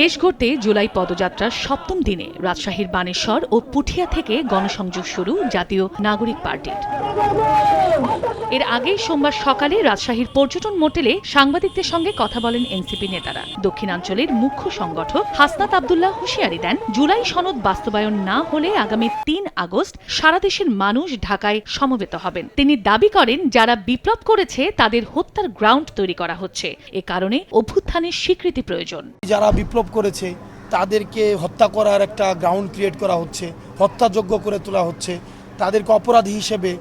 দেশ গড়তে জুলাই পদযাত্রার সপ্তম দিনে রাজশাহীর বানেশ্বর ও পুঠিয়া থেকে গণসংযোগ শুরু জাতীয় নাগরিক পার্টির। এর আগেই সোমবার সকালে রাজশাহীর পর্যটন মোটেলে সাংবাদিকদের সঙ্গে কথা বলেন এনসিপি নেতারা। দক্ষিণাঞ্চলের মুখ্য সংগঠক হাসনাত আবদুল্লাহ হুঁশিয়ারি দেন, জুলাই সনদ বাস্তবায়ন না হলে আগামী তিন আগস্ট সারা দেশের মানুষ ঢাকায় সমবেত হবেন। তিনি দাবি করেন, যারা বিপ্লব করেছে তাদের হত্যার গ্রাউন্ড তৈরি করা হচ্ছে। এ কারণে অভ্যুত্থানের স্বীকৃতি প্রয়োজন। যারা বিপ্লব করেছে, তাদেরকে হত্যা করার একটা গ্রাউন্ড ক্রিয়েট করা হচ্ছে, হত্যাযোগ্য করে তোলা হচ্ছে, তাদেরকে অপরাধী হিসেবে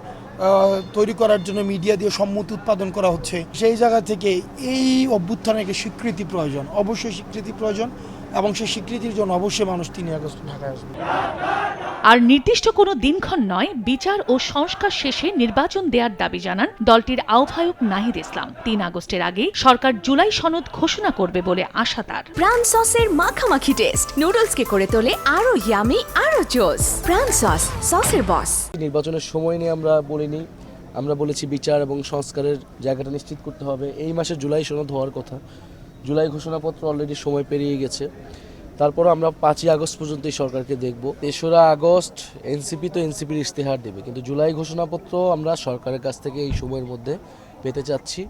তৈরি করার জন্য মিডিয়া দিয়ে সম্মতি উৎপাদন করা হচ্ছে। সেই জায়গা থেকে এই অভ্যুত্থানের স্বীকৃতি প্রয়োজন, অবশ্যই স্বীকৃতি প্রয়োজন এবং সেই স্বীকৃতির জন্য অবশ্যই মানুষ তিনি আগস্ট ঢাকায় আসবে। আর নির্দিষ্ট কোনো দিনক্ষণ নয় বিচার ও সংস্কার শেষে নির্বাচন দেওয়ার দাবি জানান দলটির আহ্বায়ক নাহিদ ইসলাম। তিন আগস্টের আগে সরকার জুলাই সনদ ঘোষণা করবে বলে আশা তার। প্রাণ সসের মাখামাখি টেস্ট নুডলসকে করে তোলে আরও ইয়ামি আরও জোস প্রাণ সস সসের বস নির্বাচনের সময় নিয়ে আমরা বলিনি আমরা বলেছি বিচার এবং সংস্কারের জায়গাটা নিশ্চিত করতে হবে। এই মাসে জুলাই সনদ হওয়ার কথা। জুলাই ঘোষণাপত্র অলরেডি সময় পেরিয়ে গেছে। তারপর আমরা পাঁচই আগস্ট পর্যন্ত এই সরকারকে দেখব। তেসরা আগস্ট এনসিপি তো এনসিপির ইশতেহার দেবে, কিন্তু জুলাই ঘোষণাপত্র আমরা সরকারের কাছ থেকে এই সময়ের মধ্যে পেতে চাচ্ছি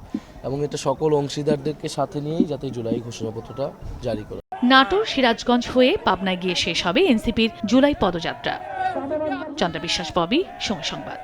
এবং এটা সকল অংশীদারদেরকে সাথে নিয়েই যাতে জুলাই ঘোষণাপত্রটা জারি করা নাটোর, সিরাজগঞ্জ হয়ে পাবনায় গিয়ে শেষ হবে এনসিপির জুলাই পদযাত্রা। চন্দ্র বিশ্বাস ববি, সময় সংবাদ।